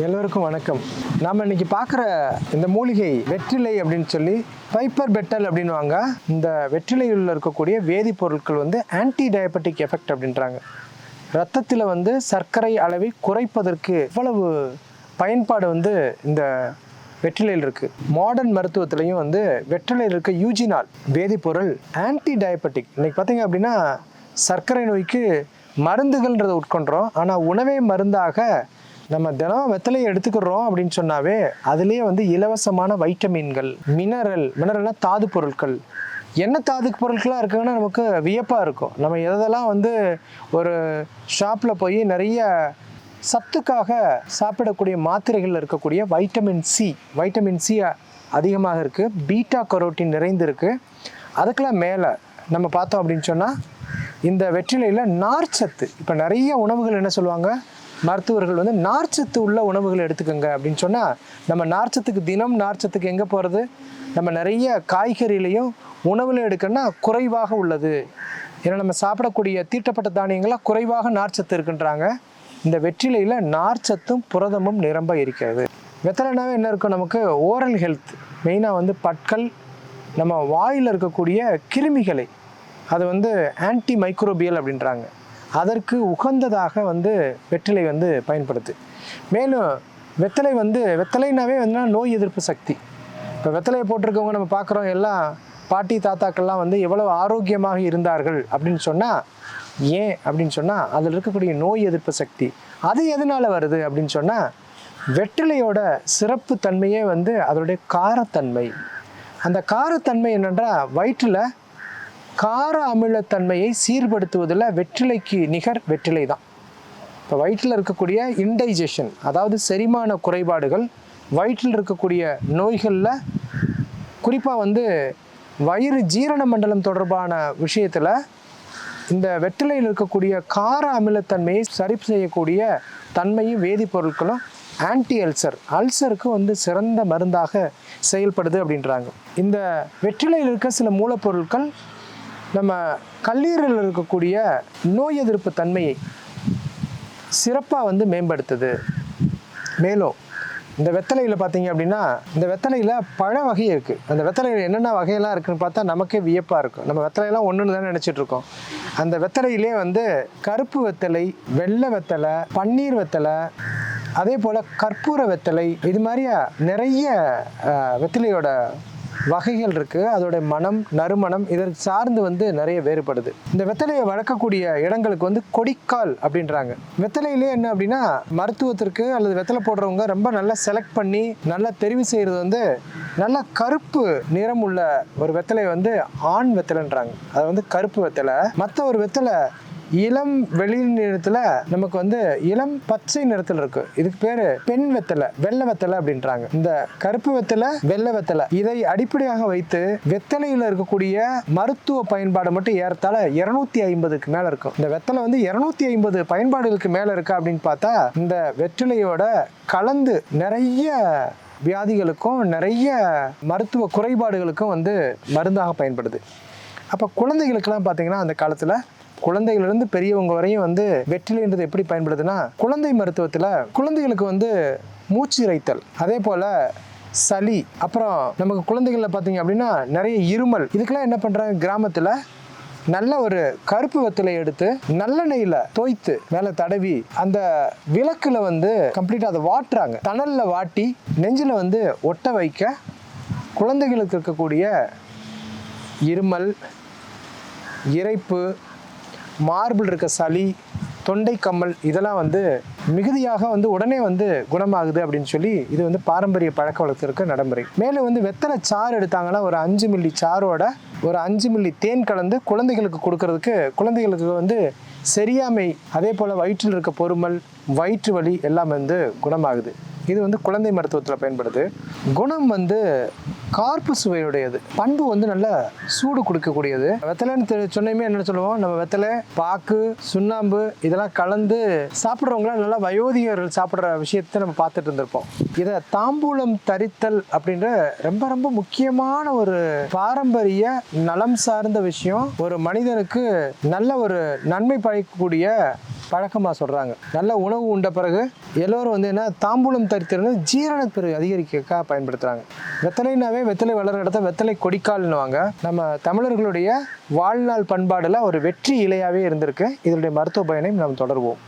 எல்லோருக்கும் வணக்கம். நாம் இன்னைக்கு பார்க்குற இந்த மூலிகை வெற்றிலை அப்படின்னு சொல்லி பைப்பர் பெட்டல் அப்படின்னுவாங்க. இந்த வெற்றிலையில் இருக்கக்கூடிய வேதிப்பொருட்கள் வந்து ஆன்டி டயபெட்டிக் எஃபெக்ட் அப்படின்றாங்க. ரத்தத்தில் வந்து சர்க்கரை அளவை குறைப்பதற்கு இவ்வளவு பயன்பாடு வந்து இந்த வெற்றிலையில் இருக்குது மாடர்ன் மருத்துவத்திலையும் வந்து வெற்றிலையில் இருக்க யூஜினால் வேதிப்பொருள் ஆன்டி டயபெட்டிக் இன்றைக்கி பார்த்தீங்க அப்படின்னா சர்க்கரை நோய்க்கு மருந்துகள்ன்றதை உட்கொண்டோம் ஆனால் உணவே மருந்தாக நம்ம தினம் வெத்தலையை எடுத்துக்கிறோம் அப்படின்னு சொன்னாவே அதுலேயே வந்து இலவசமான வைட்டமின்கள் மினரல் மினரல்னா தாது பொருட்கள். என்ன தாது பொருட்களாக இருக்குன்னு நமக்கு வியப்பாக இருக்கும். நம்ம எதெல்லாம் வந்து ஒரு ஷாப்பில் போய் நிறைய சத்துக்காக சாப்பிடக்கூடிய மாத்திரைகளில் இருக்கக்கூடிய வைட்டமின் சி வைட்டமின் சி அதிகமாக இருக்குது பீட்டா கரோட்டின் நிறைந்திருக்கு அதுக்கெல்லாம் மேலே நம்ம பார்த்தோம் அப்படின்னு சொன்னால் இந்த வெற்றிலையில் நார்ச்சத்து. இப்போ நிறைய உணவுகள் என்ன சொல்லுவாங்க? மருத்துவர்கள் வந்து நார்ச்சத்து உள்ள உணவுகளை எடுத்துக்கோங்க அப்படின்னு சொன்னால் நம்ம நார்ச்சத்துக்கு தினம் நார்ச்சத்துக்கு எங்கே போகிறது நம்ம நிறைய காய்கறிலையும் உணவில் எடுக்கணும்னா குறைவாக உள்ளது. ஏன்னா நம்ம சாப்பிடக்கூடிய தீட்டப்பட்ட தானியங்களாக குறைவாக நார்ச்சத்து இருக்குன்றாங்க. இந்த வெற்றிலையில் நார்ச்சத்தும் புரதமும் நிரம்ப இருக்கிறது. வெத்தலைனாவே என்ன இருக்கும் நமக்கு? ஓரல் ஹெல்த் மெயினாக வந்து பற்கள் நம்ம வாயில் இருக்கக்கூடிய கிருமிகளை அது வந்து ஆன்டி மைக்ரோபியல் அப்படின்றாங்க. அதற்கு உகந்ததாக வந்து வெற்றிலை வந்து பயன்படுது. மேலும் வெத்தலை வந்து வெத்தலைனாவே வந்து நோய் எதிர்ப்பு சக்தி. இப்போ வெத்தலையை போட்டிருக்கவங்க நம்ம பார்க்குறோம் எல்லாம் பாட்டி தாத்தாக்கள்லாம் வந்து எவ்வளவு ஆரோக்கியமாக இருந்தார்கள் அப்படின்னு சொன்னால் ஏன் அப்படின்னு சொன்னால் அதில் இருக்கக்கூடிய நோய் எதிர்ப்பு சக்தி. அது எதனால் வருது அப்படின்னு சொன்னால் வெற்றிலையோட சிறப்பு தன்மையே வந்து அதனுடைய காரத்தன்மை. அந்த காரத்தன்மை என்னென்றால் வயிற்றில் கார அமிலத்தன்மையை சீர்படுத்துவதில் வெற்றிலைக்கு நிகர் வெற்றிலை தான் இப்போ வயிற்றில் இருக்கக்கூடிய இன்டைஜஷன் அதாவது செரிமான குறைபாடுகள் வயிற்றில் இருக்கக்கூடிய நோய்களில் குறிப்பாக வந்து வயிறு ஜீரண மண்டலம் தொடர்பான விஷயத்தில் இந்த வெற்றிலையில் இருக்கக்கூடிய கார அமிலத்தன்மையை சரி செய்யக்கூடிய தன்மையும் வேதிப்பொருட்களும் ஆன்டி அல்சர் அல்சருக்கு வந்து சிறந்த மருந்தாக செயல்படுது அப்படின்றாங்க. இந்த வெற்றிலையில் இருக்க சில மூலப்பொருட்கள் நம்ம கல்லீரலில் இருக்கக்கூடிய நோய் எதிர்ப்பு தன்மையை சிறப்பாக வந்து மேம்படுத்துது. மேலும் இந்த வெத்தலையில் பார்த்தீங்க அப்படின்னா இந்த வெத்தலையில் பழ வகை இருக்குது அந்த வெத்தலையில் என்னென்ன வகையெல்லாம் இருக்குதுன்னு பார்த்தா நமக்கே வியப்பாக இருக்கும். நம்ம வெத்தலையெல்லாம் ஒன்றுன்னு தான் நினச்சிட்ருக்கோம் அந்த வெத்தலையிலே வந்து கருப்பு வெத்தலை வெள்ளை வெத்தலை பன்னீர் வெத்தலை அதே போல் கற்பூர வெத்தலை இது மாதிரியா நிறைய வெத்தலையோட வகைகள் இருக்குது அதோடைய மனம் நறுமணம் இதற்கு சார்ந்து வந்து நிறைய வேறுபடுது. இந்த வெத்தலையை வளர்க்கக்கூடிய இடங்களுக்கு வந்து கொடிக்கால் அப்படின்றாங்க. வெத்தலையிலே என்ன அப்படின்னா மருத்துவத்திற்கு அல்லது வெத்தலை போடுறவங்க ரொம்ப நல்லா செலக்ட் பண்ணி நல்லா தெரிவு செய்கிறது வந்து நல்ல கருப்பு நிறம் உள்ள ஒரு வெத்தலை வந்து ஆண் வெத்தலைன்றாங்க. அது வந்து கருப்பு வெத்தலை. மற்ற ஒரு வெத்தலை இளம் வெளி நிறத்துல நமக்கு வந்து இளம் பச்சை நிறத்தில் இருக்கு. இதுக்கு பேரு பெண் வெத்தலை வெள்ளை வெத்தலை அப்படின்றாங்க. இந்த கருப்பு வெத்தலை வெள்ளை வெத்தலை இதை அடிப்படையாக வைத்து வெத்தலையில் இருக்கக்கூடிய மருத்துவ பயன்பாடு மட்டும் ஏறத்தாழ இருநூத்தி ஐம்பதுக்கு மேல இருக்கும். இந்த வெத்தலை வந்து இருநூத்தி ஐம்பது பயன்பாடுகளுக்கு மேல இருக்கா அப்படின்னு பார்த்தா இந்த வெற்றிலையோட கலந்து நிறைய வியாதிகளுக்கும் நிறைய மருத்துவ குறைபாடுகளுக்கும் வந்து மருந்தாக பயன்படுது. அப்போ குழந்தைகளுக்கெல்லாம் பார்த்தீங்கன்னா அந்த காலத்தில் குழந்தைகளிலிருந்து பெரியவங்க வரையும் வந்து வெற்றிலைன்றது எப்படி பயன்படுதுன்னா குழந்தை மருத்துவத்தில் குழந்தைகளுக்கு வந்து மூச்சு இறைத்தல் அதே போல் சளி அப்புறம் நமக்கு குழந்தைகளில் பார்த்தீங்க அப்படின்னா நிறைய இருமல். இதுக்கெல்லாம் என்ன பண்ணுறாங்க கிராமத்தில் நல்ல ஒரு கருப்பு வெத்தலை எடுத்து நல்லெண்ணெயில் தோய்த்து மேலே தடவி அந்த விளக்குல வந்து கம்ப்ளீட்டாக அதை வாட்டுறாங்க. தணலில் வாட்டி நெஞ்சில் வந்து ஒட்ட வைக்க குழந்தைகளுக்கு இருக்கக்கூடிய இருமல் இரைப்பு மார்பிள் இருக்க சளி தொண்டை கம்மல் இதெல்லாம் வந்து மிகுதியாக வந்து உடனே வந்து குணமாகுது அப்படின்னு சொல்லி இது வந்து பாரம்பரிய பழக்க வழக்கத்திற்கு நடைமுறை. மேலும் வந்து வெத்தலை சாறு எடுத்தாங்கன்னா ஒரு அஞ்சு மில்லி சாரோட ஒரு அஞ்சு மில்லி தேன் கலந்து குழந்தைகளுக்கு கொடுக்கறதுக்கு குழந்தைகளுக்கு வந்து சரியாமை அதே போல் வயிற்றில் இருக்க பொறுமல் வயிற்று வலி எல்லாம் வந்து குணமாகுது. இது வந்து குழந்தை மருத்துவத்தில் பயன்படுது. குணம் வந்து கார்ப்பு சுவையுடையது. பண்பு வந்து நல்ல சூடு கொடுக்கக்கூடியது. வெத்தலைன்னு சொன்னையுமே என்ன சொல்லுவோம்? நம்ம வெத்தலை பாக்கு சுண்ணாம்பு இதெல்லாம் கலந்து சாப்பிட்றவங்களாம் நல்லா வயோதிகர்கள் சாப்பிட்ற விஷயத்தை நம்ம பார்த்துட்டு இருந்திருப்போம். இதை தாம்பூலம் தரித்தல் அப்படின்ற ரொம்ப ரொம்ப முக்கியமான ஒரு பாரம்பரிய நலம் சார்ந்த விஷயம். ஒரு மனிதனுக்கு நல்ல ஒரு நன்மை பயக்கக்கூடிய பழக்கமாக சொல்கிறாங்க நல்ல உணவு உண்ட பிறகு எல்லோரும் வந்து என்ன தாம்பூலம் தரித்திருந்து ஜீரணப்பிறகு அதிகரிக்க பயன்படுத்துகிறாங்க வெத்தலைனாவே வெத்தலை வளர இடத்த வெத்தலை கொடிக்கால்னுவாங்க. நம்ம தமிழர்களுடைய வாழ்நாள் பண்பாடில் ஒரு வெற்றி இலையாகவே இருந்திருக்கு. இதனுடைய மருத்துவ பயனையும் நாம் தொடர்வோம்.